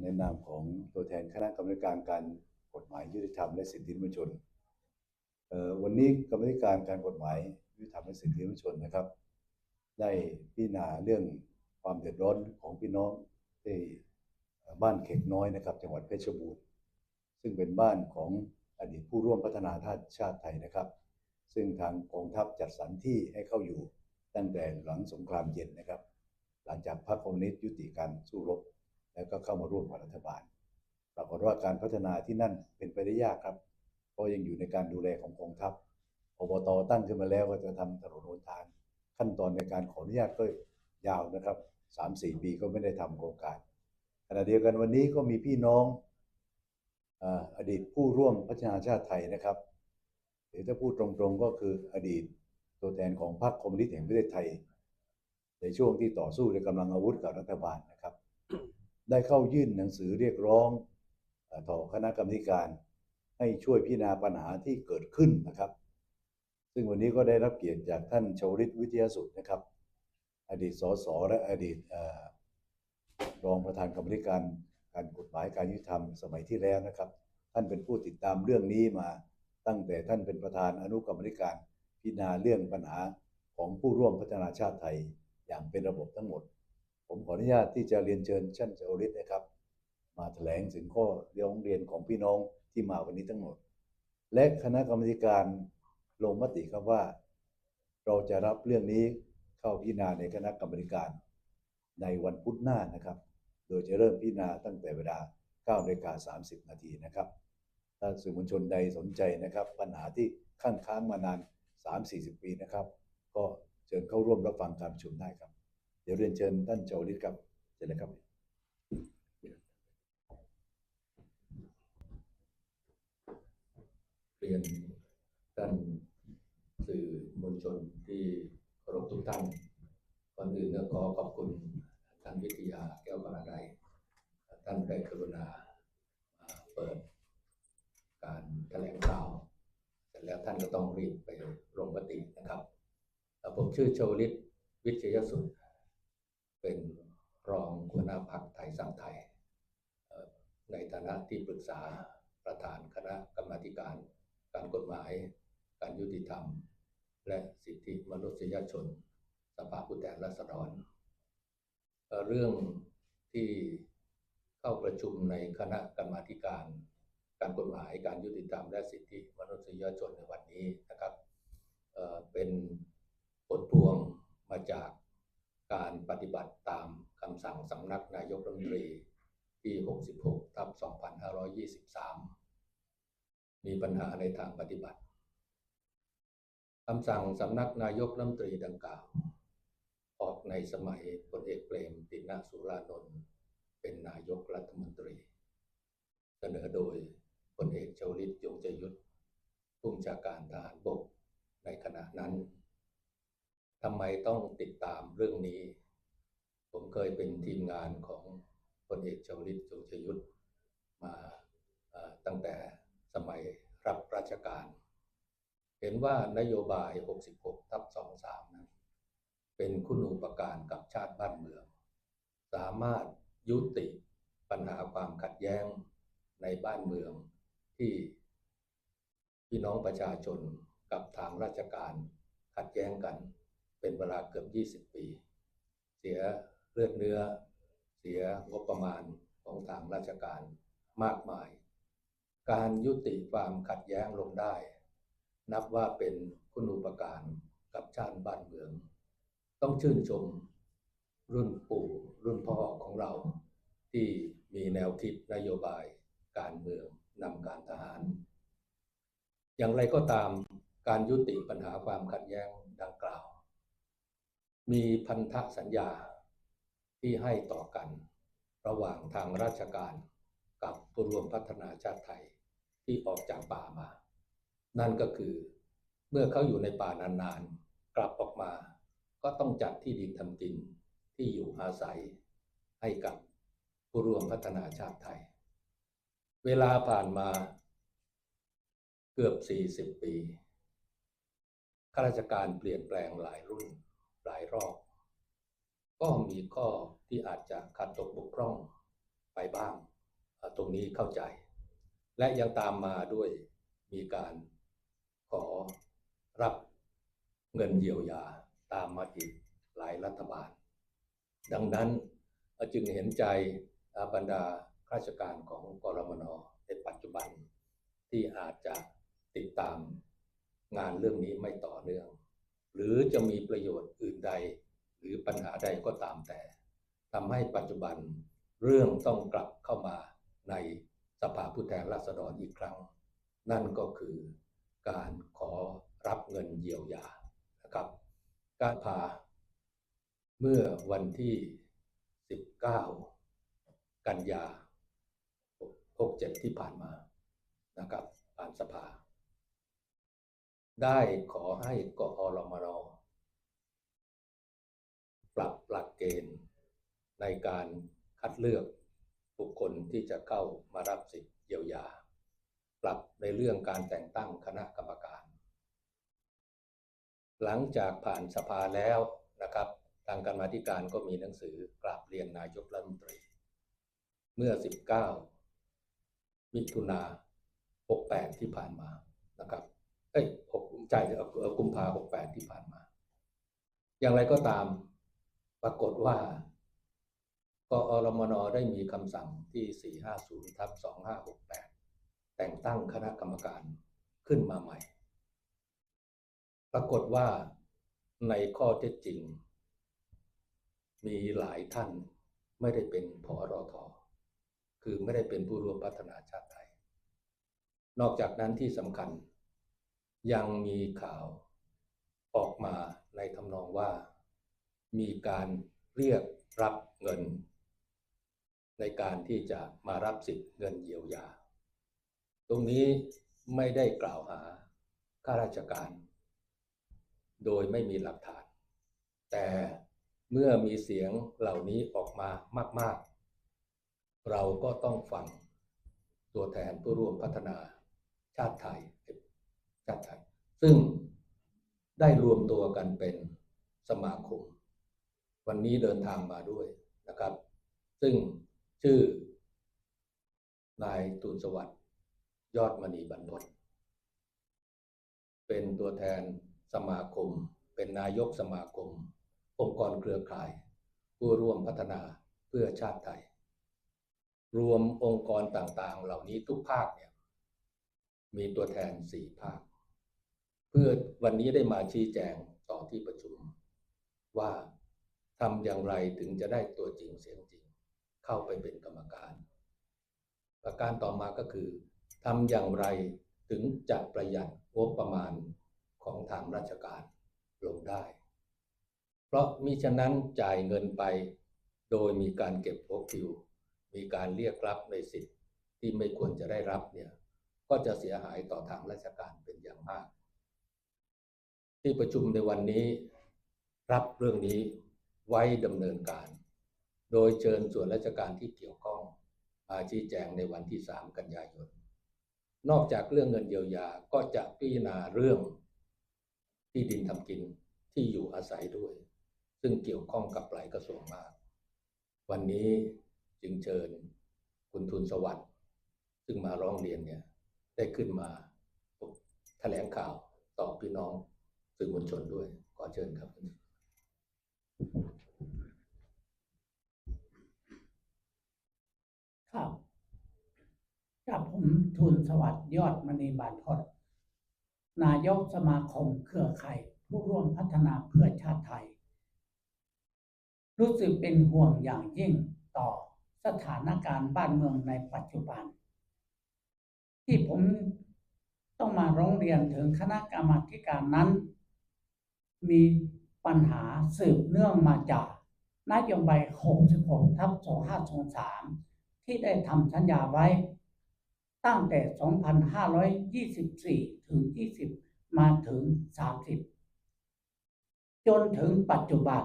ในนามของตัวแทนคณะกรรมการการกฎหมายยุติธรรมและสิทธิมนุษยชนวันนี้กรรมการการกฎหมายยุติธรรมและสิทธิมนุษยชนนะครับ ได้พิจารณาเรื่องความเดือดร้อนของพี่น้องที่บ้านเขกน้อยนะครับ จังหวัดเพชรบูรณ์ซึ่งเป็นบ้านของอดีตผู้ร่วมพัฒนาชาติไทยนะครับ ซึ่งทางกองทัพจัดสรรที่ให้เข้าอยู่ตั้งแต่หลังสงครามเย็นนะครับ หลังจากพรรคคอมมิวนิสต์ยุติการสู้รบ แล้วก็เข้ามาร่วมกับรัฐบาล ปรากฏว่าการพัฒนาที่นั่นเป็นไปได้ยากครับ เพราะยังอยู่ในการดูแลของกองทัพอบตตั้งขึ้นมาแล้วก็จะทำถนนหนทางขั้นตอนในการขออนุญาตก็ยาวนะครับสามสี่ปีก็ไม่ได้ทำโครงการขณะเดียวกันวันนี้ก็มีพี่น้องอดีตผู้ร่วมพัฒนาชาติไทยนะครับหรือถ้าพูดตรงๆก็คืออดีตตัวแทนของพรรคคอมมิวนิสต์แห่งประเทศไทย ในช่วงที่ต่อสู้ในกำลังอาวุธกับรัฐบาลนะครับ ได้เข้ายื่นหนังสือเรียกร้องเอ่อต่อคณะกรรมการ ให้ช่วยพิจารณาปัญหาที่เกิดขึ้นนะครับ ซึ่งวันนี้ก็ได้รับเกียรติจากท่านชวริตวิทยาสุดนะครับ อดีตสสและอดีตรองประธานกรรมการการกฎหมายการยุติธรรมสมัยที่แล้วนะครับ ท่านเป็นผู้ติดตามเรื่องนี้มาตั้งแต่ท่านเป็นประธานอนุกรรมการพิจารณาเรื่องปัญหาของผู้ร่วมพัฒนาชาติไทยอย่างเป็นระบบทั้งหมด ผมขออนุญาตที่จะเรียนเชิญท่านชวริตนะครับ มาแถลงถึงข้อร้องเรียนของพี่น้องที่มาวันนี้ทั้งหมด และคณะกรรมการลงมติครับว่า เราจะรับเรื่องนี้เข้าพิจารณาในคณะกรรมการในวันพุธหน้านะครับ โดยจะเริ่มพิจารณาตั้งแต่เวลา9นาฬิกา30 นาทีนะครับ ถ้าสื่อมวลชนใดสนใจนะครับ ปัญหาที่ข้างค้างมานาน 3-40 ปีนะครับ ก็เชิญเข้าร่วมรับฟังการประชุมได้ครับ เดี๋ยวเรียนเชิญท่านเจ้าฤทธิ์ครับเชิญเลยครับ เรียนท่านสื่อมวลชนที่เคารพทุกท่านก่อนอื่นก็ขอขอบคุณท่านวิทยาแก้วกระไดท่านได้กรุณาเปิดการแถลงข่าวเสร็จแล้วท่านก็ต้องรีบไปลงมตินะครับ ผมชื่อชลิตวิทยาสุด เป็นรองหัวหน้าพักไทยสร้างไทย ในฐานะที่ปรึกษาประธานคณะกรรมาการ การกฎหมาย การยุติธรรม และสิทธิมนุษยชน สภาผู้แทนราษฎร เรื่องที่เข้าประชุมในคณะกรรมาการ การกฎหมาย การยุติธรรม และสิทธิมนุษยชนในวันนี้นะครับเเป็นผลพวงมาจากการ ปฏิบัติตามคำสั่งสำนักนายกรัฐมนตรีที่66ทับ2523 มีปัญหาในทางปฏิบัติคำสั่งสำนักนายกรัฐมนตรีดังกล่าว ออกในสมัยพลเอกเปรมติณสุรานนท์เป็นนายกรัฐมนตรี เสนอโดยพลเอกชวลิตยงใจยุทธผู้บัญชาการทหารบกในขณะนั้นทำไมต้องติดตามเรื่องนี้ เคยเป็นทีมงานของพลเอกชวลิตยงใจยุทธมาตั้งแต่สมัยรับราชการ เห็นว่านโยบาย 66 ทับ 23 นั้น เป็นคุณูปการกับชาติบ้านเมือง สามารถยุติปัญหาความขัดแย้งในบ้านเมืองที่พี่น้องประชาชนกับทางราชการขัดแย้งกันเป็นเวลาเกือบ 20 ปี เสีย ลือดเนื้อเสียงบประมาณของทางราชการมากมาย การยุติความขัดแย้งลงได้ นับว่าเป็นคุณูปการกับชาติบ้านเมือง ต้องชื่นชม รุ่นปู่รุ่นพ่อของเรา ที่มีแนวคิดนโยบาย การเมืองนำการทหาร อย่างไรก็ตามการยุติปัญหาความขัดแย้งดังกล่าว มีพันธสัญญา ที่ให้ต่อกัน ระหว่างทางราชการกับผู้รวมพัฒนาชาติไทยที่ออกจากป่ามา นั่นก็คือเมื่อเขาอยู่ในป่านานๆ กลับออกมา ก็ต้องจัดที่ดินทำกินที่อยู่อาศัย ให้กับผู้ร่วมพัฒนาชาติไทย เวลาผ่านมาเกือบ 40 ปีข้าราชการเปลี่ยนแปลงหลายรุ่นหลายรอบ ก็มีข้อที่อาจจะขัดตกบกพร่องไปบ้าง ตรงนี้เข้าใจ และยังตามมาด้วยมีการขอรับเงินเยียวยาตามมาอีกหลายรัฐบาล ดังนั้นจึงเห็นใจบรรดาข้าราชการของกรมนในปัจจุบัน ที่อาจจะติดตามงานเรื่องนี้ไม่ต่อเนื่อง หรือจะมีประโยชน์อื่นใด หรือปัญหาใดก็ตามแต่ทำให้ปัจจุบันเรื่องต้องกลับเข้ามาในสภาผู้แทนราษฎรอีกครั้ง นั่นก็คือการขอรับเงินเยียวยานะครับ การพาเมื่อวันที่ 19 กันยา67 ที่ผ่านมานะครับผ่านสภา ได้ขอให้กอรมน เกณฑ์ ในการคัดเลือกบุคคลที่จะเข้ามารับสิทธิเยียวยา ปรับในเรื่องการแต่งตั้งคณะกรรมการ หลังจากผ่านสภาแล้วนะครับ ทางการมาธิการก็มีหนังสือกราบเรียนนายกรัฐมนตรี เมื่อ 19 มิถุนา68 ที่ผ่านมานะครับ เอ้ย6ใจกุมภา68 ที่ผ่านมา อย่างไรก็ตาม ปรากฏว่ากอรมนได้มีคำสั่งที่ 450ทับ2568 แต่งตั้งคณะกรรมการขึ้นมาใหม่ ปรากฏว่าในข้อเท็จจริง มีหลายท่านไม่ได้เป็นพอรอทอคือไม่ได้เป็นผู้ร่วมพัฒนาชาติไทย นอกจากนั้นที่สำคัญ ยังมีข่าวออกมาในทำนองว่า มีการเรียกรับเงิน ในการที่จะมารับสิทธิ์เงินเยียวยา ตรงนี้ไม่ได้กล่าวหาข้าราชการ โดยไม่มีหลักฐาน แต่เมื่อมีเสียงเหล่านี้ออกมามาก ๆ เราก็ต้องฟังตัวแทนผู้ร่วมพัฒนาชาติไทยชาติไทย ซึ่งได้รวมตัวกันเป็นสมาคม วันนี้เดินทางมาด้วยนะครับ ซึ่งชื่อนายตูนสวัสดิ์ยอดมณีบรรพตเป็นตัวแทนสมาคม เป็นนายกสมาคม องค์กรเครือข่าย ผู้ร่วมพัฒนาเพื่อชาติไทย รวมองค์กรต่างๆ เหล่านี้ทุกภาคเนี่ยมีตัวแทนสี่ภาค เพื่อวันนี้ได้มาชี้แจงต่อที่ประชุมว่า ทำอย่างไรถึงจะได้ตัวจริงเสียงจริง เข้าไปเป็นกรรมการ ประการต่อมาก็คือทำอย่างไรถึงจะประหยัดงบประมาณของทางราชการลงได้ เพราะมิฉะนั้นจ่ายเงินไป โดยมีการเก็บโปรคิว มีการเรียกรับในสิทธิ์ที่ไม่ควรจะได้รับเนี่ยก็จะเสียหายต่อทางราชการเป็นอย่างมาก ที่ประชุมในวันนี้รับเรื่องนี้ ไว้ดำเนินการ โดยเชิญส่วนราชการที่เกี่ยวข้องมาชี้แจงในวันที่ 3 กันยายน นอกจากเรื่องเงินเยียวยาก็จะพิจารณาเรื่องที่ดินทำกินที่อยู่อาศัยด้วย ซึ่งเกี่ยวข้องกับหลายกระทรวงมาก วันนี้จึงเชิญคุณทุนสวัสดิ์ซึ่งมาร้องเรียนเนี่ยได้ขึ้นมาแถลงข่าวต่อพี่น้องสื่อมวลชนด้วยขอเชิญครับ ครับกับผมทุนสวัสดิ์ยอดมณีบานพดนายกสมาคมเครือข่ายผู้ร่วมพัฒนาเพื่อชาติไทย รู้สึกเป็นห่วงอย่างยิ่งต่อสถานการณ์บ้านเมืองในปัจจุบัน ที่ผมต้องมาร้องเรียนถึงคณะกรรมาการนั้น มีปัญหาสืบเนื่องมาจากนโยบาย 66 ทับ 2523 ที่ได้ทำสัญญาไว้ ตั้งแต่ 2524 ถึง 20 มาถึง 30 จนถึงปัจจุบัน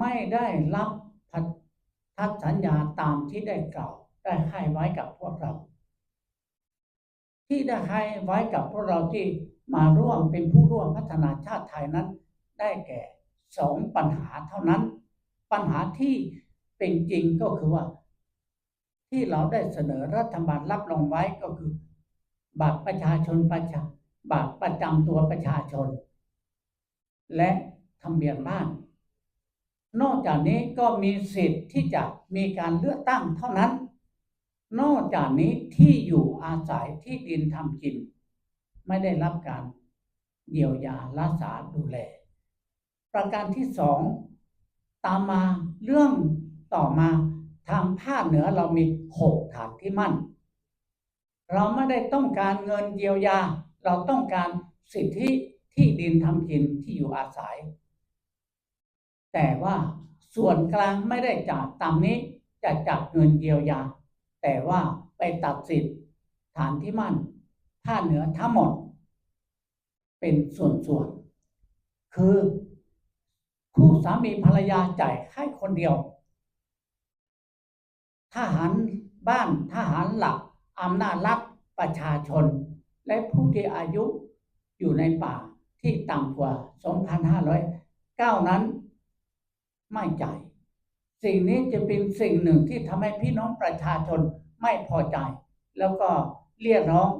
ไม่ได้รับพันธสัญญาตามที่ได้กล่าวได้ให้ไว้กับพวกเรา ที่ได้ให้ไว้กับพวกเราที่มาร่วมเป็นผู้ร่วมพัฒนาชาติไทยนั้น ได้แก่สองปัญหาเท่านั้น ปัญหาที่เป็นจริงก็คือว่า ที่เราได้เสนอรัฐบาลรับรองไว้ก็คือ บัตรประชาชนประชาบัตรประจำตัวประชาชน และทะเบียนบ้าน นอกจากนี้ก็มีสิทธิ์ที่จะมีการเลือกตั้งเท่านั้น นอกจากนี้ที่อยู่อาศัยที่ดินทำกิน ไม่ได้รับการเยียวยารักษาดูแล ประการที่สองตามมาเรื่องต่อมา ทางภาคเหนือเรามีหกฐานที่มั่น เราไม่ได้ต้องการเงินเยียวยา เราต้องการสิทธิที่ดินทำกินที่อยู่อาศัย แต่ว่าส่วนกลางไม่ได้จัดตามนี้จะจัดเงินเยียวยา แต่ว่าไปตัดสิทธิฐานที่มั่นภาคเหนือทั้งหมด เป็นส่วนๆคือคู่สามีภรรยาจ่ายให้คนเดียว ทหารบ้านทหารหลักอำนาจรัฐประชาชน และผู้ที่อายุอยู่ในป่าที่ต่ำกว่า 2,509 นั้น ไม่จ่ายสิ่งนี้จะเป็นสิ่งหนึ่งที่ทำให้พี่น้องประชาชนไม่พอใจ แล้วก็เรียกร้อง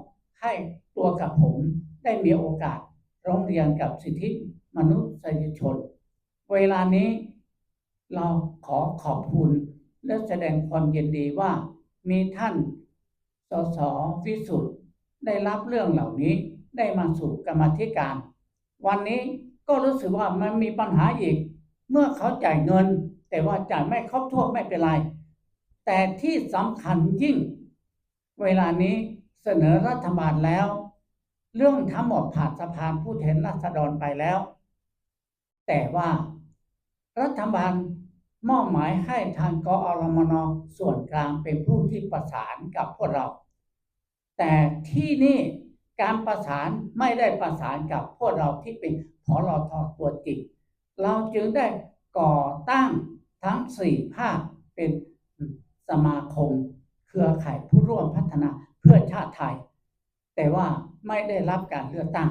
ให้ตัวกับผมได้มีโอกาสร้องเรียนกับสิทธิมนุษยชน เวลานี้เราขอขอบคุณ และแสดงความยินดีว่ามีท่านสสวิสุทธ์ได้รับเรื่องเหล่านี้ได้มาสู่กรรมธิการ วันนี้ก็รู้สึกว่ามันมีปัญหาอีก เมื่อเขาจ่ายเงิน แต่ว่าจ่ายไม่ครบถ้วนไม่เป็นไร แต่ที่สำคัญยิ่ง เวลานี้เสนอรัฐบาลแล้ว เรื่องทั้งหมดผ่านสภาผู้แทนราษฎรไปแล้ว แต่ว่ารัฐบาล มอบหมายให้ทางกอรมนส่วนกลางเป็นผู้ที่ประสานกับพวกเรา แต่ที่นี่การประสานไม่ได้ประสานกับพวกเราที่เป็นพลทตัวจริงเราจึงได้ก่อตั้งทั้งสี่ภาคเป็นสมาคม เครือข่ายผู้ร่วมพัฒนาเพื่อชาติไทย แต่ว่าไม่ได้รับการเลือกตั้ง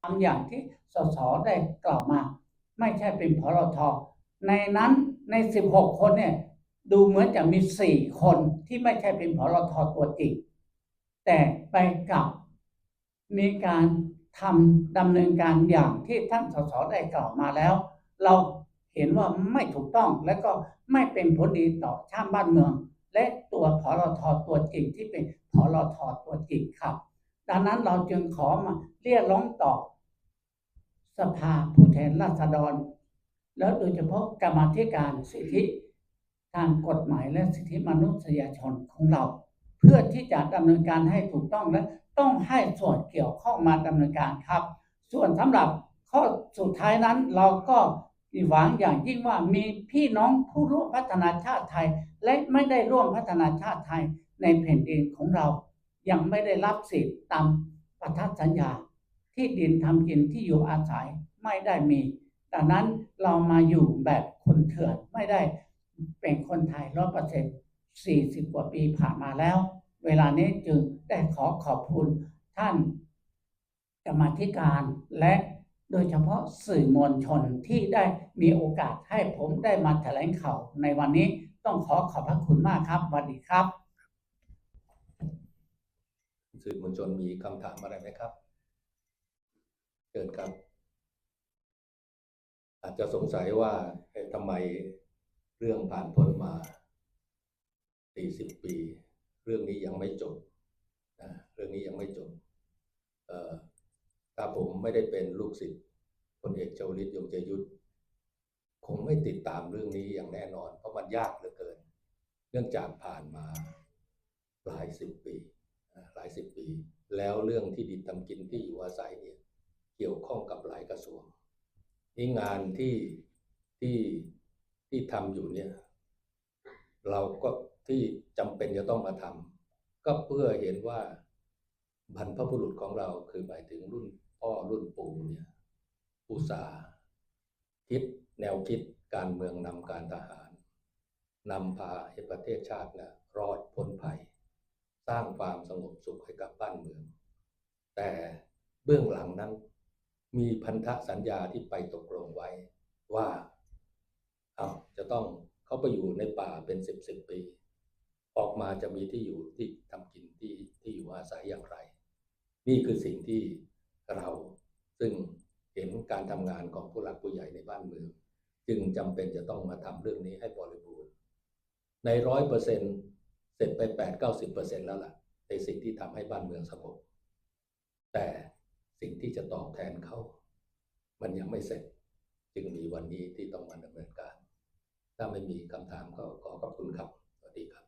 ตามอย่างที่สสได้กล่าวมา ไม่ใช่เป็นพลทในนั้น ใน 16 คนเนี่ยดูเหมือนจะมี 4 คนที่ไม่ใช่เป็นพลทตัวจริง แต่ไปกับมีการทำดำเนินการอย่างที่ท่านสสได้กล่าวมาแล้ว เราเห็นว่าไม่ถูกต้องและก็ไม่เป็นผลดีต่อชาติบ้านเมือง และตัวพลทตัวจริงที่เป็นพลทตัวจริงครับ ดังนั้นเราจึงขอมาเรียกร้องต่อสภาผู้แทนราษฎร แล้วโดยเฉพาะกรรมธิการสิทธิทางกฎหมายและสิทธิมนุษยชนของเรา เพื่อที่จะดำเนินการให้ถูกต้องและต้องให้ส่วนเกี่ยวข้องมาดำเนินการครับ ส่วนสำหรับข้อสุดท้ายนั้นเราก็หวังอย่างยิ่งว่ามีพี่น้องผู้ร่วมพัฒนาชาติไทย และไม่ได้ร่วมพัฒนาชาติไทยในแผ่นดินของเรา ยังไม่ได้รับสิทธิตามพันธสัญญา ที่ดินทำกินที่อยู่อาศัยไม่ได้มี ดังนั้นเรามาอยู่แบบคนเถื่อนไม่ได้เป็นคนไทยร้อยเปอร์เซ็นต์สี่สิบกว่าปีผ่านมาแล้ว เวลานี้จึงได้ขอขอบคุณท่านกรรมธิการและโดยเฉพาะสื่อมวลชนที่ได้มีโอกาสให้ผมได้มาแถลงข่าวในวันนี้ต้องขอขอบพระคุณมากครับสวัสดีครับ สื่อมวลชนมีคำถามอะไรไหมครับเชิญครับ อาจจะสงสัยว่าทำไมเรื่องผ่านพ้นมา40ปี เรื่องนี้ยังไม่จบนะเรื่องนี้ยังไม่จบถ้าผมไม่ได้เป็นลูกศิษย์พลเอกเจ้าฤทธิ์ยงใจยุทธคงไม่ติดตามเรื่องนี้อย่างแน่นอน เพราะมันยากเหลือเกิน เนื่องจากผ่านมาหลายสิบปีหลายสิบปี แล้วเรื่องที่ดินทำกินที่อยู่อาศัยเนี่ยเกี่ยวข้องกับหลายกระทรวง นี่งานที่ที่ที่ทำอยู่เนี่ย เราก็ที่จำเป็นจะต้องมาทำก็เพื่อเห็นว่าบรรพบุรุษของเราคือหมายถึงรุ่นพ่อรุ่นปู่เนี่ยอุตสาห์คิดแนวคิดการเมืองนำการทหารนำพาให้ประเทศชาตินี่ยรอดพ้นภัย สร้างความสงบสุขให้กับบ้านเมือง แต่เบื้องหลังนั้น มีพันธสัญญาที่ไปตกลงไว้ว่าเอาจะต้องเขาไปอยู่ในป่าเป็นสิบสิบปี ออกมาจะมีที่อยู่ที่ทำกินที่ที่อยู่อาศัยอย่างไร นี่คือสิ่งที่เราซึ่งเห็นการทำงานของผู้หลักผู้ใหญ่ในบ้านเมือง จึงจำเป็นจะต้องมาทำเรื่องนี้ให้บริบูรณ์ ในร้อยเปอร์เซ็นเสร็จไปแปดเก้าสิบเปอร์เซ็นแล้วล่ะ ในสิ่งที่ทำให้บ้านเมืองสงบแต่ สิ่งที่จะตอบแทนเขา มันยังไม่เสร็จ จึงมีวันนี้ที่ต้องมาดำเนินการ ถ้าไม่มีคำถามก็ขอขอบคุณครับ สวัสดีครับ